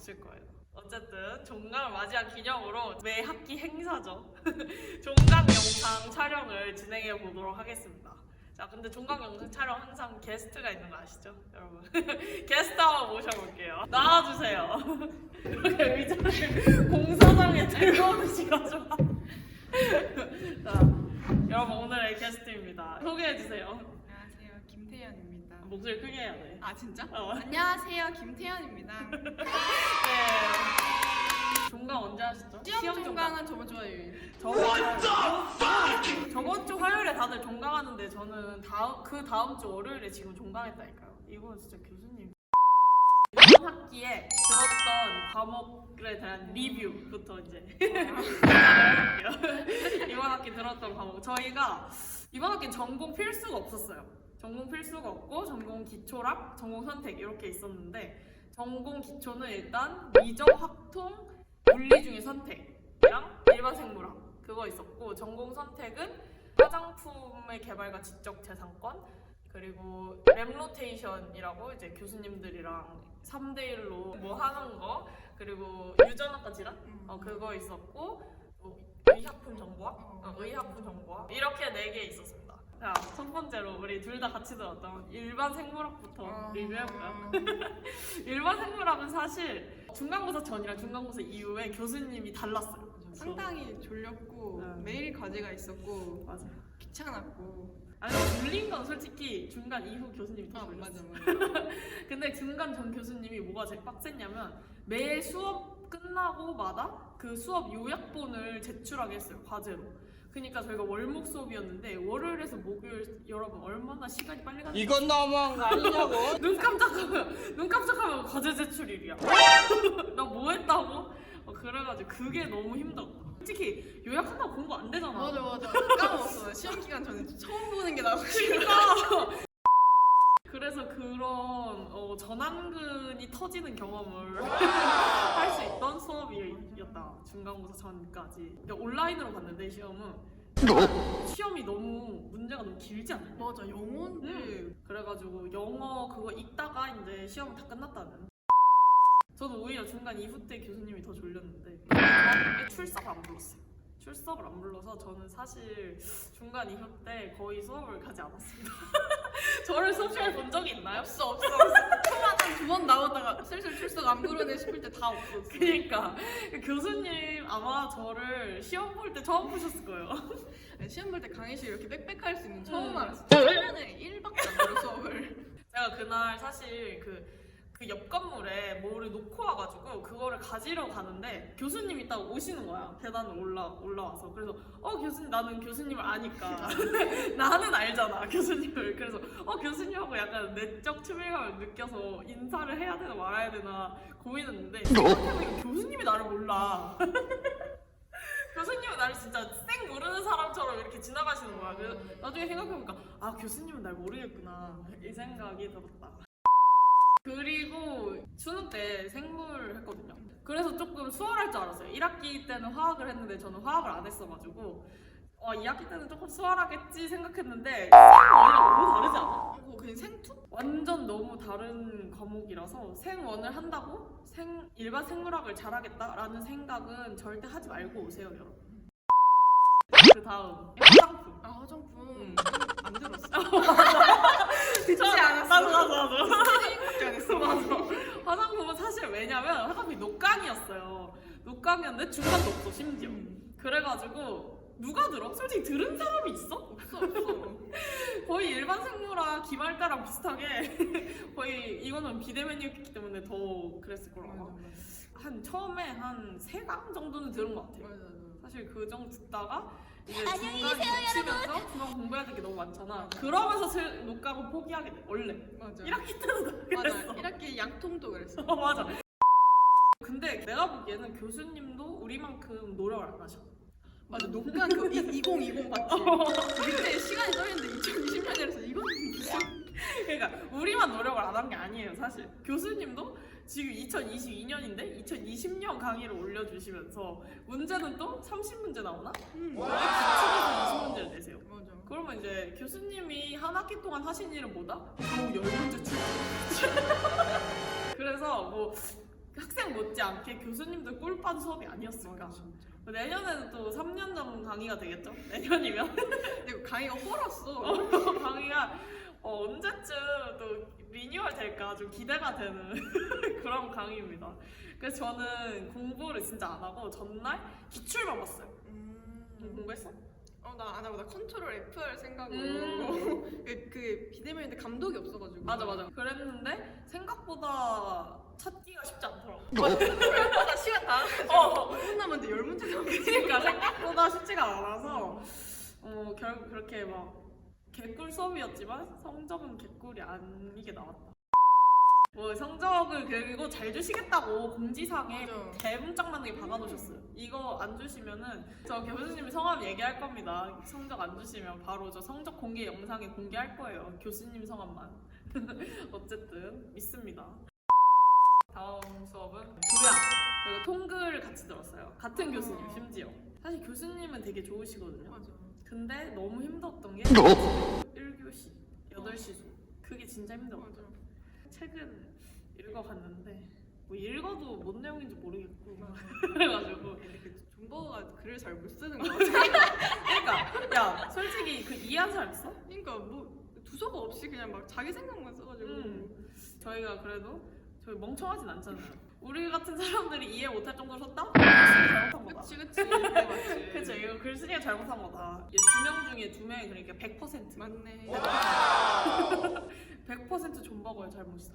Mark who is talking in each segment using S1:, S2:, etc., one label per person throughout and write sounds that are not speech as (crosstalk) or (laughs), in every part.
S1: 없을 거예요. 어쨌든 종강을 맞이한 기념으로 매 학기 행사죠. (laughs) 종강 영상 촬영을 진행해 보도록 하겠습니다. 자, 근데 종강 영상 촬영 항상 게스트가 있는 거 아시죠, 여러분? (laughs) 게스트 한번 모셔볼게요. 나와주세요. 이렇게 의자를 공사장에 들어오시가지고. (laughs) 자, 여러분 오늘의 게스트입니다. 소개해 주세요.
S2: 안녕하세요, 김태현입니다.
S1: 목소리 크게 해야 돼.
S2: 아 진짜?
S1: 어.
S2: 안녕하세요, 김태현입니다. (laughs)
S1: 네. 종강 언제 하시죠?
S2: 시험 종강은 저번 주 화요일.
S1: 저번 주 저번 주 화요일에 다들 종강하는데 저는 다음 그 다음 주 월요일에 지금 종강했다니까요. 이건 진짜 교수님. 이번 학기에 들었던 과목에 대한 리뷰부터 이제. (laughs) 이번 학기 들었던 과목 저희가 이번 학기 전공 필수가 없었어요. 전공 필수가 없고 전공 기초랑 전공 선택 이렇게 있었는데 전공 기초는 일단 미적 확통 물리 중에 선택이랑 일반 생물학 그거 있었고 전공 선택은 화장품의 개발과 지적 재산권 그리고 랩로테이션이라고 이제 교수님들이랑 3대 1로 뭐 하는 거 그리고 유전학과 질환 어, 그거 있었고 뭐 의약품 정보학? 어, 의약품 정보학? 이렇게 네 개 있었습니다. 자, 첫 번째로 우리 둘 다 같이 들었던 일반 생물학부터
S2: 어.
S1: 리뷰해볼까요? (laughs) 일반 생물학은 사실 중간고사 전이랑 중간고사 이후에 교수님이 달랐어요.
S2: 상당히 졸렸고
S1: 네.
S2: 매일 과제가 있었고
S1: 맞아.
S2: 귀찮았고.
S1: 아니 졸린 건 솔직히 중간 이후 교수님이 더
S2: 아
S1: 졸렸어.
S2: 맞아 맞아. (laughs)
S1: 근데 중간 전 교수님이 뭐가 제일 빡셌냐면 매 수업 끝나고마다 그 수업 요약본을 제출하게 했어요 과제로. 그러니까 저희가 월목 수업이었는데 월요일에서 목요일 여러분 얼마나 시간이 빨리 가는지
S3: 이건 너무한 거 아니냐고? (laughs)
S1: 눈 깜짝하면 눈 깜짝하면 과제 제출일이야. (laughs) 나 뭐 했다고? 어, 그래가지고 그게 너무 힘들었다. 솔직히 요약한다고 공부 안 되잖아.
S2: 맞아 맞아. 까먹었어. 시험 기간 전에 처음 보는 게 나고
S1: 그러니까. (laughs) 그래서 그런 어, 전완근이 터지는 경험을 (laughs) 할 수 있던 수업이었다. 중간고사 전까지. 그러니까 온라인으로 봤는데 시험은 시험이 너무 문제가 너무 길지 않나요?
S2: 맞아 영어인데
S1: 음. 그래가지고 영어 그거 읽다가 이제 시험 다 끝났다는. 저는 오히려 중간 이후 때 교수님이 더 졸렸는데 저한테 출석 안 불렀어요. 출석을 안 불러서 저는 사실 중간 이후 때 거의 수업을 가지 않았습니다. (laughs) 저를 수업 시간에 본 적이 있나요?
S2: 없어 없어. 초반 한두 번 나오다가 슬슬 출석 안 부르네 싶을 때 다 없었어.
S1: 그러니까 교수님 아마 저를 시험 볼 때 처음 보셨을 거예요.
S2: 시험 볼 때 강의실 이렇게 빽빽할 수 있는 처음
S1: 음.
S2: 알았어. 1년에 1밖에 안 들어 수업을.
S1: 제가 그날 사실 그 그 옆 건물에 뭐를 놓고 와가지고 그거를 가지러 가는데 교수님이 딱 오시는 거야. 계단을 올라 올라와서. 그래서 어 교수님 나는 교수님을 아니까. (laughs) 나는 알잖아 교수님을. 그래서 어 교수님하고 약간 내적 친밀감을 느껴서 인사를 해야 되나 말아야 되나 고민했는데 생각해보니까 교수님이 나를 몰라. (laughs) 교수님은 나를 진짜 쌩 모르는 사람처럼 이렇게 지나가시는 거야. 그래서 나중에 생각해보니까 아 교수님은 날 모르겠구나. 이 생각이 들었다 수능 때 생물 했거든요 그래서 조금 수월할 줄 알았어요 1학기 때는 화학을 했는데 저는 화학을 안 했어가지고 어, 2학기 때는 조금 수월하겠지 생각했는데 생원이랑 너무 다르지 않아?
S2: 이거 그냥 생투?
S1: 완전 너무 다른 과목이라서 생원을 한다고 생, 일반 생물학을 잘하겠다라는 생각은 절대 하지 말고 오세요 여러분 그 다음 화장품
S2: 아 화장품
S1: 음.
S2: 안 들었어. (laughs) (laughs)
S1: 듣지
S2: 않았어.
S1: 나도 나도 나도 (laughs)
S2: 안 했어.
S1: 맞아. 화장품은 사실 왜냐면 화장품이 녹강이었어요. 녹강이었는데 중간도 없어 심지어. 그래가지고 누가 들어? 솔직히 들은 사람이 있어?
S2: 없어 없어. (laughs)
S1: 거의 일반 생물학 기말따랑 비슷하게 (laughs) 거의 이거는 비대면이었기 때문에 더 그랬을 거라고.
S2: 맞아
S1: 한 처음에 한 세 강 정도는 들은 것 같아요.
S2: 맞아. 맞아.
S1: 사실 그 정도 듣다가 이제 안녕히 계세요 여러분. 중간 공부해야 될 게 너무 많잖아. 그러면서 슬- 녹강을 포기하게 돼 원래.
S2: 맞아.
S1: 1학기 때는
S2: 맞아.
S1: 그랬어.
S2: 1학기 양통도 그랬어. (laughs)
S1: 어 맞아. 근데 내가 보기에는 교수님도 우리만큼 노력을 안 하셔.
S2: 맞아. 녹강 그2020 봤지? 밑에 시간이 써있는데 2020년이라서 이건 무슨 (laughs)
S1: 그러니까 우리만 노력을 안 한 게 아니에요, 사실. 교수님도 지금 2022년인데 2020년 강의를 올려주시면서 문제는 또 30문제 나오나?
S2: 음.
S1: 기출에서 20문제를 내세요.
S2: 맞아.
S1: 그러면 이제 교수님이 한 학기 동안 하신 일은 뭐다? 겨우 10문제 출제. (laughs) 그래서 뭐 학생 못지않게 교수님들 꿀빠는 수업이 아니었을까. 내년에는 또 3년 전 강의가 되겠죠? 내년이면 (laughs)
S2: 근데 강의가 홀았어.
S1: 강의가 어, 언제쯤 또 리뉴얼 될까 좀 기대가 되는 (laughs) 그런 강의입니다. 그래서 저는 공부를 진짜 안 하고 전날 기출만 봤어요.
S2: 음.
S1: 공부했어?
S2: 어, 나 안 하고 나 컨트롤 F 할 생각으로
S1: 음. (laughs)
S2: 그, 그 비대면인데 감독이 없어가지고
S1: 맞아 맞아. 그랬는데 생각보다 찾기가 쉽지 않더라고.
S2: 나 시간 다 (laughs)
S1: 어,
S2: 5분 남았는데 열 문제 남았어
S1: 그러니까 생각보다 쉽지가 않아서 어 결국 그렇게 막 개꿀 수업이었지만 성적은 개꿀이 아니게 나왔다. 뭐 성적을 그리고 잘 주시겠다고 공지사항에
S2: 맞아.
S1: 대문짝 만들게 박아놓으셨어요. 이거 안 주시면은 저 교수님이 성함 얘기할 겁니다. 성적 안 주시면 바로 저 성적 공개 영상에 공개할 거예요. 교수님 성함만. (laughs) 어쨌든 믿습니다. 다음 수업은 교양 그리고 통글 같이 들었어요. 같은 교수님 심지어. 사실 교수님은 되게 좋으시거든요.
S2: 맞아
S1: 근데 너무 힘들었던 게 1교시 8시 수 그게 진짜 힘들어.
S2: 맞아
S1: 책은 읽어갔는데 뭐 읽어도 뭔 내용인지 모르겠고 그래가지고
S2: 근데 그 존버가 글을 잘 못 쓰는 거 (laughs) 같아
S1: 그러니까 야 솔직히 그 이해한 사람 있어?
S2: 그러니까 뭐 두서가 없이 그냥 막 자기 생각만 써가지고
S1: 음. 저희가 그래도 저희 멍청하진 않잖아요. 우리 같은 사람들이 이해 못할 정도로 썼다? 글쓰기 잘못한 거다.
S2: 그치 맞지 (laughs)
S1: 그쵸 이거 글쓰기가 잘못한 거다. 두명 중에 두 명이 그러니까 100%
S2: 맞네
S1: 100% 존버거의 잘못이다.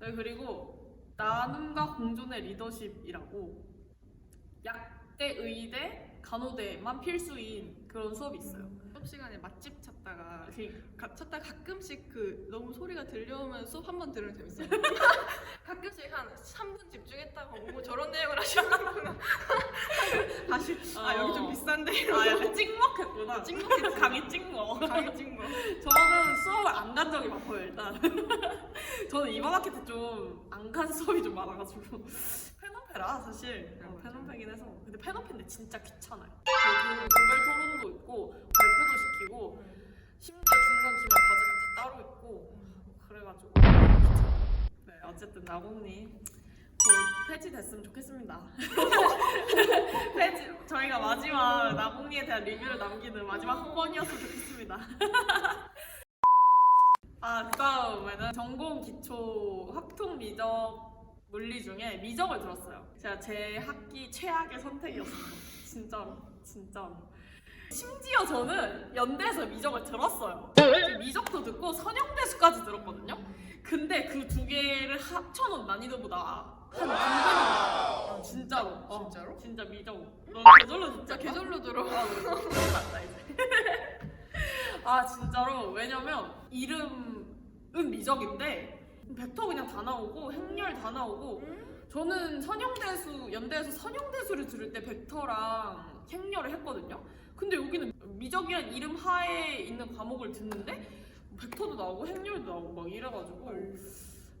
S1: 네, 그리고 나눔과 공존의 리더십이라고 약대, 의대, 간호대만 필수인 그런 수업이 있어요.
S2: 시간에 맛집 찾다가
S1: 그-
S2: 가, 찾다 가끔씩 그 너무 소리가 들려오면 수업 한 번 들으면 재밌어요. (laughs) 가끔씩 한 3분 집중했다가 뭐 저런 내용을 하시는구나. (laughs) 다시 아 여기 좀
S1: 어.
S2: 비싼데
S1: 아, 약간 (laughs) 찍먹했구나.
S2: 찍먹했지.
S1: 강의 찍먹.
S2: 강의 찍고
S1: 저는 수업을 안 간 적이 많고요, 일단. 저는 이번 학기 때 좀 안 간 수업이 좀 많아가지고. 페노페라, 사실. 어. 페노페긴 해서. 근데 페노페인데 진짜 귀찮아요. 그 교별 토론도 있고, 발표도 시키고, 심지어 중간 기말 과제가 다 따로 있고, 그래가지고. 귀찮아요. 네, 어쨌든 나공님. 곧 폐지됐으면 좋겠습니다. (laughs) 폐지, 저희가 마지막 나공리에 대한 리뷰를 남기는 마지막 한 번이었으면 좋겠습니다. (laughs) 아, 그 다음에는 전공 기초 학통 미적 물리 중에 미적을 들었어요. 제가 제 학기 최악의 선택이었어요. (laughs) 진짜로, 진짜로. 심지어 저는 연대에서 미적을 들었어요. 미적도 듣고 선형대수까지 들었거든요. 근데 그 두 개를 합쳐놓은 난이도보다 한 반배는 진짜로. 어,
S2: 진짜로?
S1: 진짜 미적. 너 계절로 진짜
S2: 진짜 계절로 들어.
S1: 아, 큰일 났다 이제. (laughs) 아 진짜로 왜냐면 이름은 미적인데 벡터 그냥 다 나오고 행렬 다 나오고 저는 선형대수 연대에서 선형대수를 들을 때 벡터랑 행렬을 했거든요. 근데 여기는 미적이란 이름 하에 있는 과목을 듣는데 벡터도 나오고 행렬도 나오고 막 이래가지고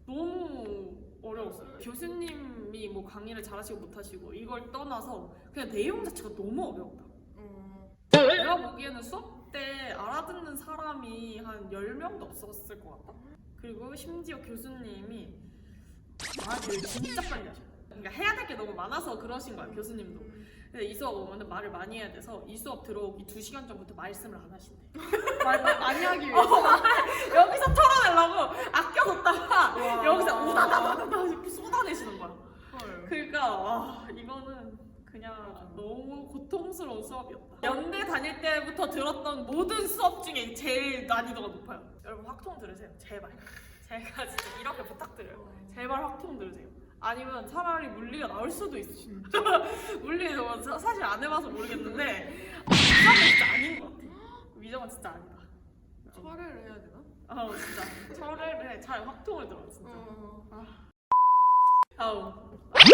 S1: 너무 어려웠어요. 교수님이 뭐 강의를 잘하시고 못하시고 이걸 떠나서 그냥 내용 자체가 너무 어려웠다.
S2: 어,
S1: 내가 보기에는 수업 때 알아듣는 사람이 한 10명도 없었을 것 같다. 그리고 심지어 교수님이 말을 진짜 빨리 하셔. 그러니까 해야 될 게 너무 많아서 그러신 거야, 교수님도. 근데 이 수업 오면 말을 많이 해야 돼서 이 수업 들어오기 2 시간 전부터 말씀을 안 하신대. (laughs)
S2: 말 많이 하기 위해서
S1: 여기서 털어내려고 아껴뒀다가
S2: 와.
S1: 여기서 우다다다다다 이렇게 쏟아내시는 거야.
S2: 헐.
S1: 그러니까 와 이거는 그냥 너무 고통스러운 수업이었다. 연대 다닐 때부터 들었던 모든 수업 중에 제일 난이도가 높아요. 여러분 확통 들으세요. 제발. 제가 진짜 이렇게 부탁드려요. 제발 확통 들으세요. 아니면 차라리 물리가 나올 수도 있어. 진짜. (laughs) 물리 저 사- 사실 안 해봐서 모르겠는데 아, 미정은 진짜 아닌 것 같아. 미정은 진짜 아니다.
S2: 철회를 해야 되나?
S1: 아 진짜 철회를 차라리 확통을 들어 진짜.
S2: 어.
S1: 아 우.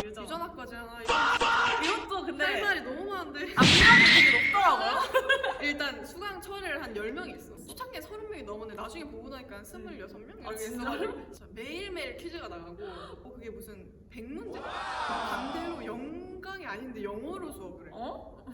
S1: 유전.
S2: 유전학과지 하나
S1: 이것도
S2: 할
S1: 근데
S2: 말이 너무 많은데
S1: 압력이 되게 높더라고요.
S2: 일단 수강 철회를 한 10명이 있어 수창계 30명이 넘었는데 나중에 보고 나니까 26명?
S1: 아,
S2: 이렇게
S1: 진짜로?
S2: 있어가지고 진짜 매일매일 퀴즈가 나가고 어, 그게 무슨 100문제? 반대로 영강이 아닌데 영어로 수업을 해
S1: 어?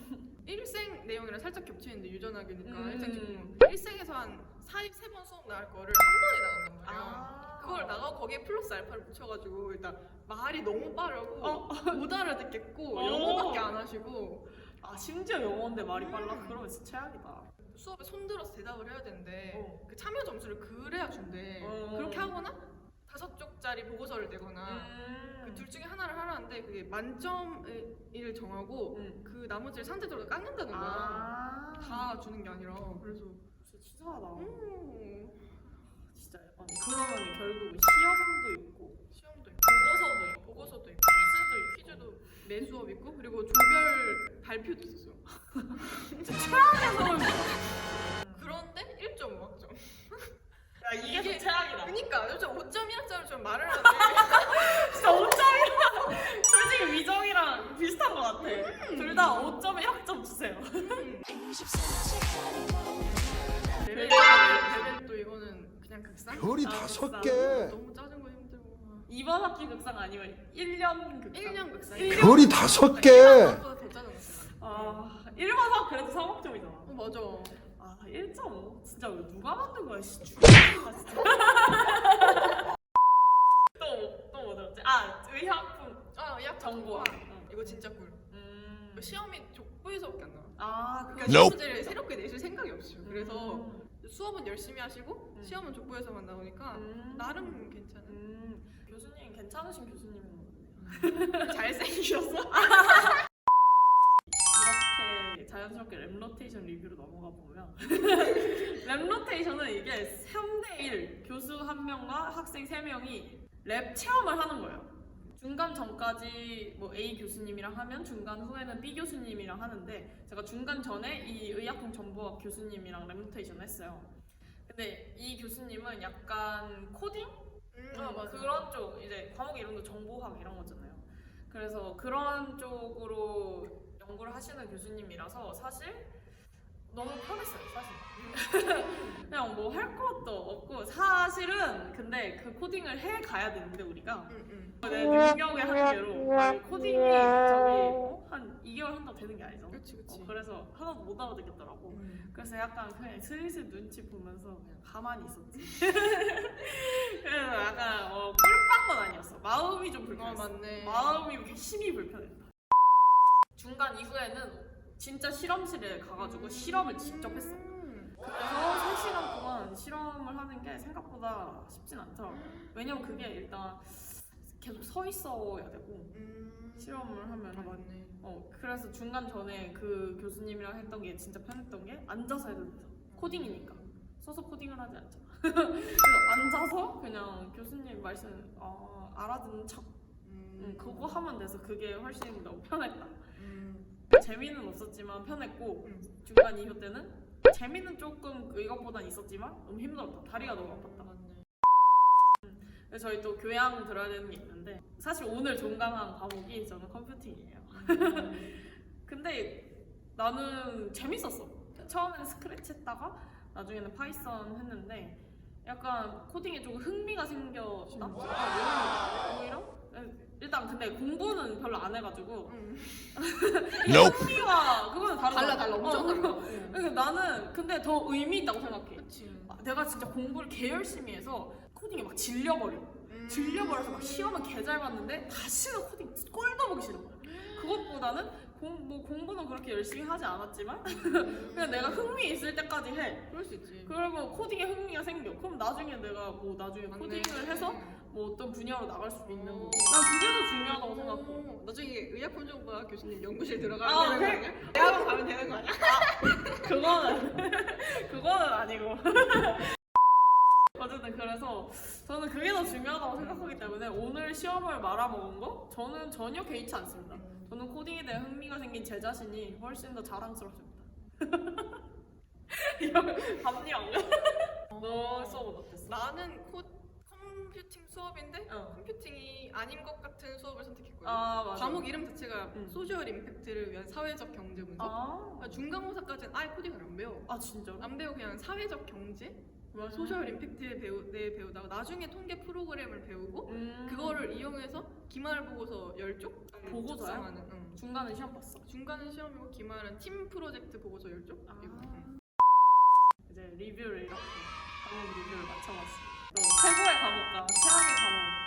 S2: 일생 내용이랑 살짝 겹치는데 유전학이니까
S1: 음.
S2: 일생 직무 일생에서 한 4, 3번 수업 나갈 거를 한 번에 나간단 말이야
S1: 아.
S2: 그걸 나가고 거기에 플러스 알파를 붙여가지고 일단 말이 너무 빠르고
S1: 어.
S2: 못 알아듣겠고
S1: 어.
S2: 영어밖에 안 하시고
S1: 아 심지어 영어인데 말이 빨라?
S2: 음.
S1: 그러면 진짜 최악이다.
S2: 수업에 손들어서 대답을 해야 되는데
S1: 어.
S2: 그 참여 점수를 그래야 준대.
S1: 어.
S2: 그렇게 하거나 다섯 쪽짜리 보고서를 내거나
S1: 음.
S2: 그 둘 중에 하나를 하라는데 그게 만점을 정하고
S1: 음.
S2: 그 나머지를 상대적으로 깎는다는 거야.
S1: 아.
S2: 다 주는 게 아니라 그래서
S1: 진짜 치사하다.
S2: 음,
S1: 진짜 약간 그러면 결국 시험도 있고
S2: 시험도 있고
S1: 보고서도 있고
S2: 보고서도 있고
S1: 퀴즈도 있고
S2: 퀴즈도 매 수업 있고 그리고 조별 발표도 있었어요.
S1: 진짜 최악의 서울.
S2: 그런데 1.5학점.
S1: 야 이게
S2: 이게-
S1: 더 최악이다.
S2: 그니까 진짜 5.1학점을 좀 말을 하는데 (laughs)
S1: 진짜 5점이랑 솔직히 위정이랑 비슷한 것 같아. 둘 다 5.1학점 주세요.
S2: 레벨 레벨 또 극상.
S4: 별이
S1: 아,
S4: 다섯
S1: 진짜.
S4: 개.
S2: 너무 짜증고 힘들고.
S1: 이번 학기 극상 아니면 1년 극상.
S2: 1년 극상.
S4: 별이 다섯 개.
S2: 보다 더 짜증났어요.
S1: 아 1번 학 그래도 3학점이잖아.
S2: 어 맞아.
S1: 아 1.5? 진짜 이거 누가 만든 거야? 씨 죽겠다 진짜. (laughs) 또 또뭐 들었지? 아 의학품
S2: 아 의학
S1: 정보학.
S2: 정보학. 이거 진짜 꿀.
S1: 음.
S2: 시험이 족보에서밖에 안 나와.
S1: 아
S2: 그러니까 시험 문제를 새롭게 내실 생각이 없어요. 그래서
S1: 음.
S2: 수업은 열심히 하시고
S1: 음.
S2: 시험은 족보에서만 나오니까
S1: 음.
S2: 나름 괜찮은.
S1: 음. 교수님 괜찮으신 교수님인 것 같네요.
S2: 잘생기셨어. (laughs)
S1: 이렇게 자연스럽게 랩로테이션 리뷰로 넘어가 보면 (laughs) 랩로테이션은 이게 3대1 교수 한 명과 학생 3명이 랩 체험을 하는 거예요. 중간 전까지 뭐 A 교수님이랑 하면 중간 후에는 B 교수님이랑 하는데 제가 중간 전에 이 의약품 정보학 교수님이랑 랩로테이션을 했어요. 근데 이 교수님은 약간 코딩
S2: 음,
S1: 어, 그런 쪽 이제 과목 이름도 정보학 이런 거잖아요. 그래서 그런 쪽으로 연구를 하시는 교수님이라서 사실 너무 편했어요, 사실. (laughs) 그냥 뭐 할 것도 없고 사실은 근데 그 코딩을 해 가야 되는데 우리가
S2: 응, 응.
S1: 내 능력의 한계로 아니, 코딩이 저기 어? 한 2개월 한다고 되는 게 아니죠.
S2: 그렇지, 그렇지.
S1: 어, 그래서 하나도 못 알아듣겠더라고.
S2: 음.
S1: 그래서 약간 그냥 슬슬 눈치 보면서 그냥 가만히 있었지. (laughs) 그래서 약간 어, 꿀빵 건 아니었어. 마음이
S2: 좀어
S1: 불편했어.
S2: 맞네.
S1: 마음이 심히 불편했다. 중간 이후에는 진짜 실험실에 가가지고 실험을 직접 했어.
S2: 음.
S1: 그래서 3시간 동안 실험을 하는 게 생각보다 쉽진 않더라고. 왜냐면 그게 일단 계속 서 있어야 되고
S2: 음.
S1: 실험을 하면
S2: 아 맞네.
S1: 어 그래서 중간 전에 그 교수님이랑 했던 게 진짜 편했던 게 앉아서 해야 된다 코딩이니까 서서 코딩을 하지 않잖아 (laughs) 그래서 앉아서 그냥 교수님 말씀 어, 알아듣는 척
S2: 음.
S1: 응, 그거 하면 돼서 그게 훨씬 너무 편했다
S2: 음.
S1: 재미는 없었지만 편했고
S2: 음.
S1: 중간 이후 때는 재미는 조금 이것보단 있었지만 너무 힘들었다 다리가 너무 아팠다. 그래서 저희 또 교양 들어야 되는 게 있는데 사실 오늘 종강한 과목이 저는 컴퓨팅이에요 (laughs) 근데 나는 재밌었어. 처음에는 스크래치 했다가 나중에는 파이썬 했는데 약간 코딩에 조금 흥미가 생겼다. 아, 오히려? 일단 근데 공부는 별로 안 해가지고
S2: 음. (laughs)
S1: 흥미가 그거는 다르다.
S2: 달라 달라 엄청
S1: 어,
S2: 달라.
S1: 그러니까 나는 근데 더 의미 있다고 생각해.
S2: 그렇지.
S1: 아, 내가 진짜 공부를 개 열심히 해서 코딩에 막 질려버려.
S2: 음.
S1: 질려버려서 막 시험은 개 잘 봤는데 다시는 코딩 꼴도 보기 싫은 거야. 그것보다는 공, 뭐 공부는 그렇게 열심히 하지 않았지만 (laughs) 그냥 내가 흥미 있을 때까지 해.
S2: 그럴 수 있지.
S1: 그러면 코딩에 흥미가 생겨. 그럼 나중에 내가 뭐 나중에
S2: 맞네.
S1: 코딩을 해서 뭐 어떤 분야로 나갈 수도 있는 거고.
S2: 어.
S1: 난 그게 더 중요하다고 생각해.
S2: 오, 나중에 의약품 정보학 교수님 연구실
S1: 아,
S2: 들어가면
S1: 그래?
S2: 되는 거 아니야? 대학원 가면 되는 거 아니야?
S1: 그거는 (laughs) 그거는 아니고. (laughs) 어쨌든 그래서 저는 그게 더 중요하다고 생각하기 때문에 오늘 시험을 말아먹은 거 저는 전혀 개의치 않습니다. 저는 코딩에 대한 흥미가 생긴 제 자신이 훨씬 더 자랑스럽습니다. (laughs) 이런 감명. 너 수업은 어땠어?
S2: 나는 코 컴퓨팅 수업인데
S1: 어.
S2: 컴퓨팅이 아닌 것 같은 수업을 선택했고요.
S1: 아 맞아.
S2: 과목 이름 자체가
S1: 응.
S2: 소셜 임팩트를 위한 사회적 경제 분석.
S1: 아,
S2: 중간고사까지는 아예 코딩을 안 배워.
S1: 아 진짜로?
S2: 안 배우고 그냥 사회적 경제, 뭐
S1: 음.
S2: 소셜 임팩트 배우 내 배우다가 나중에 통계 프로그램을 배우고
S1: 음.
S2: 그거를 이용해서 기말 보고서 10쪽
S1: 보고서요?
S2: 작성하는. 응.
S1: 중간에 시험 봤어.
S2: 중간은 시험이고 기말은 팀 프로젝트 보고서 10쪽.
S1: 아.
S2: 이거. 응.
S1: 이제 리뷰를 이렇게 과목 리뷰를 마쳐봤습니다. 또 최고의 과목과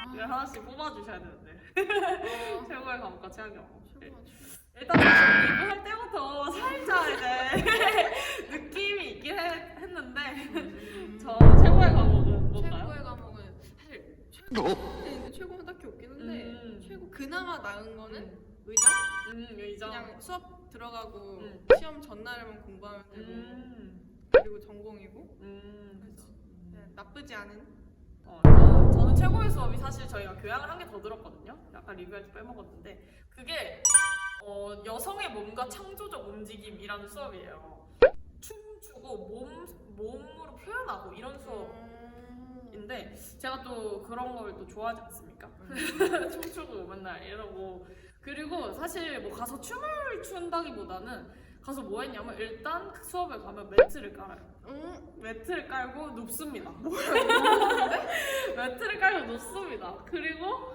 S1: 과목을 하나씩 뽑아주셔야 되는데
S2: 어, (laughs)
S1: 최고의 과목과 최악의 과목.
S2: 최고하죠.
S1: 일단 사실 리뷰 할 때부터 살짝 이제 (laughs) 느낌이 있긴 해- 했는데 저 최고의 과목은 뭔가요?
S2: 최고의 과목은 사실 최고는 최고는 딱히 없긴 한데
S1: 음.
S2: 최고 그나마 나은 거는
S1: 음,
S2: 의정?
S1: 음 의정.
S2: 그냥 수업 들어가고
S1: 음.
S2: 시험 전날에만 공부하면 되고
S1: 음,
S2: 그리고 전공이고
S1: 음,
S2: 그래서. 네, 나쁘지 않은
S1: 어, 저- 저는 최고의 수업이 사실 저희가 교양을 한 개 더 들었거든요. 약간 리뷰할 때 빼먹었는데 그게 어, 여성의 몸과 창조적 움직임이라는 수업이에요. 춤추고 몸 몸으로 표현하고 이런 수업인데 제가 또 그런 걸 또 좋아하지 않습니까? (laughs) 춤추고 맨날 이러고 그리고 사실 뭐 가서 춤을 춘다기보다는 가서 뭐 했냐면 일단 그 수업에 가면 매트를 깔아요.
S2: 음,
S1: 매트를 깔고 눕습니다. (laughs) 매트를 깔고 눕습니다. 그리고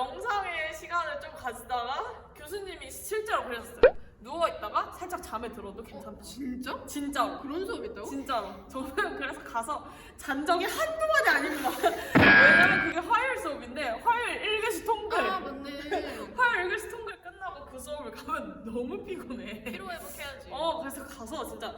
S1: 명상의 시간을 좀 가지다가 교수님이 실제로 그랬어요. 누워 있다가 살짝 잠에 들어도 괜찮다.
S2: 진짜?
S1: 진짜로.
S2: 그런 수업이 있다고?
S1: 진짜로. 저는 그래서 가서 잔 적이 한두 번이 아닙니다. 왜냐면 그게 화요일 수업인데 화요일 1교시 통글.
S2: 아 맞네 (laughs)
S1: 화요일 1교시 통글 끝나고 그 수업을 가면 너무 피곤해.
S2: 피로 회복해야지
S1: 어 그래서 가서 진짜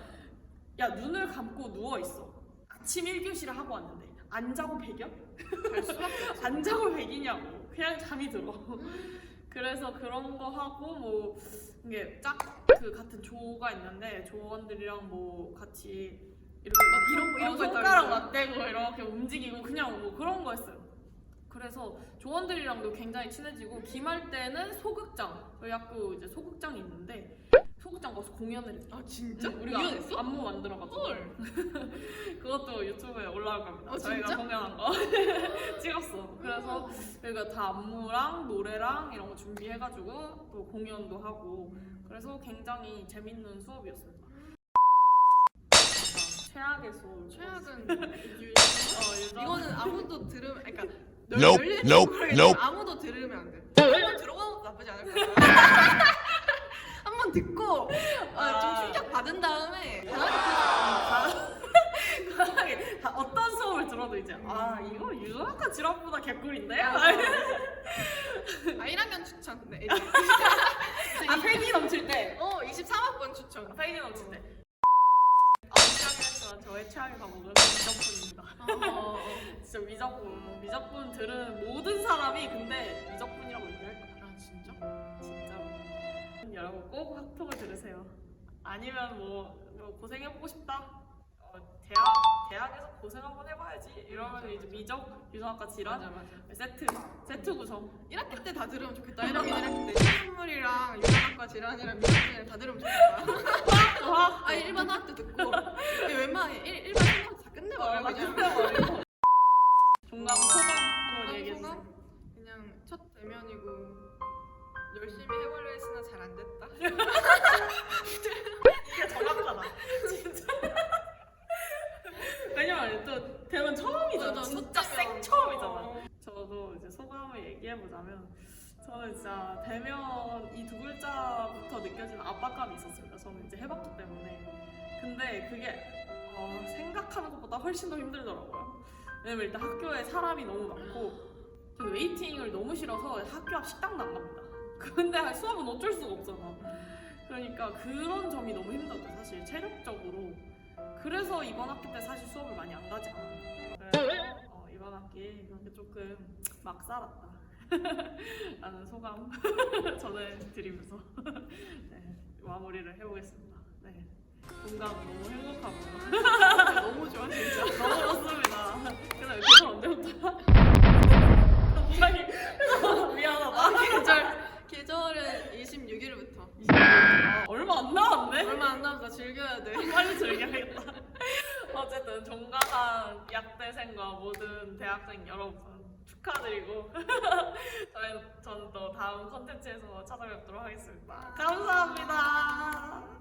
S1: 야 눈을 감고 누워 있어 아침 1교시를 하고 왔는데 안 자고 배겨? (laughs) 안 자고 배기냐고 그냥 잠이 들어 (laughs) 그래서 그런 거 하고 뭐 이게 짝 그 같은 조가 있는데 조원들이랑 뭐 같이 이렇게 막
S2: 이런 거- 이런 거
S1: 손가락? 맞대고 이렇게 움직이고 그냥 뭐 그런 거 했어요 그래서 조원들이랑도 굉장히 친해지고 기말 때는 소극장 저희 학교 이제 소극장이 있는데 소극장 가서 공연을 했죠
S2: 아 진짜?
S1: 응, 우리가
S2: 공연했어?
S1: 안무 만들어가지고
S2: 헐 (laughs)
S1: 그것도 유튜브에 올라올 겁니다.
S2: 어,
S1: 저희가
S2: 진짜?
S1: 공연한 거 (laughs) 찍었어. 그래서 저희가 다 안무랑 노래랑 이런 거 준비해가지고 또 공연도 하고 그래서 굉장히 재밌는 수업이었습니다. 최악의 (laughs) 수업.
S2: 최악은
S1: 어, 유정.
S2: 이거는 아무도 들으면 그러니까
S4: Nope,
S2: 열릴지
S4: nope,
S2: 모르겠지만
S4: nope.
S2: 아무도 들으면 안 돼. 한번 들어봐도 나쁘지 않을 거야. 한번 듣고 아, 좀
S1: 아.
S2: 충격 받은 다음에
S1: 강하게 다 어떤 수업을 들어도 이제 아 이거 유전학과 지랍보다 개꿀인데?
S2: 아, (laughs)
S1: 아,
S2: 1학년 추천. 네, (laughs) 이제.
S1: 아 패기 넘칠 때.
S2: 어 23학번 추천.
S1: 패기 넘칠 때. 아 최악이었지만 저의 최악의 과목은 미적분입니다.
S2: 어, 어. (laughs)
S1: 진짜 미적분. 미적분 들은 모든 사람이 근데 미적분이라고.
S2: 아? 진짜.
S1: 여러분 꼭 학통을 들으세요. 아니면 뭐, 뭐 고생해보고 싶다. 어, 대학 대학에서 고생 한번 해봐야지. 이러면 이제 미적 유성학과 질환
S2: 맞아 맞아.
S1: 세트 세트 구성.
S2: 1학기 때 다 들으면 좋겠다. 1학기 1학기 때 식물이랑 유전학과 질환이랑 미술이랑 다 들으면 좋겠다.
S1: 와.
S2: 아 일반 화학 때 듣고 웬만하면 일- 일반 생각 다 끝내버려 그냥. 열심히 해보려 했으나 잘 안 됐다.
S1: 이게 정확하다. 진짜. 왜냐면 또 대면 처음이잖아.
S2: 맞아,
S1: 진짜
S2: 첫
S1: 생. 처음이잖아.
S2: 어.
S1: 저도 이제 소감을 얘기해 보자면 저는 진짜 대면 이 두 글자부터 느껴지는 압박감이 있었습니다. 저는 이제 해봤기 때문에. 근데 그게 어, 생각하는 것보다 훨씬 더 힘들더라고요. 왜냐면 일단 학교에 사람이 너무 많고 저는 웨이팅을 너무 싫어서 학교 앞 식당도 안 갑니다. 근데 수업은 어쩔 수가 없잖아. 그러니까 그런 점이 너무 힘들었죠 사실 체력적으로. 그래서 이번 학기 때 사실 수업을 많이 안 가지 않았어요. 그래서 어, 이번 학기에 이렇게 조금 막 살았다. (laughs) 라는 소감 (laughs) 전해드리면서 (laughs) 네, 마무리를 해보겠습니다. 네. 공감 너무 행복하고
S2: 너무 좋아 진짜.
S1: 너무 좋습니다. 그래서 계절 언제부터? 갑자기 미안하다.
S2: 아, 계절 계절은 26일부터.
S1: 아, 얼마 안 남았네?
S2: 얼마 안 남았다 즐겨야 돼. (laughs)
S1: 빨리 즐겨야겠다. (laughs) 어쨌든 종강한 약대생과 모든 대학생 여러분 축하드리고 (laughs) 저희 저는 또 다음 컨텐츠에서 찾아뵙도록 하겠습니다. 감사합니다.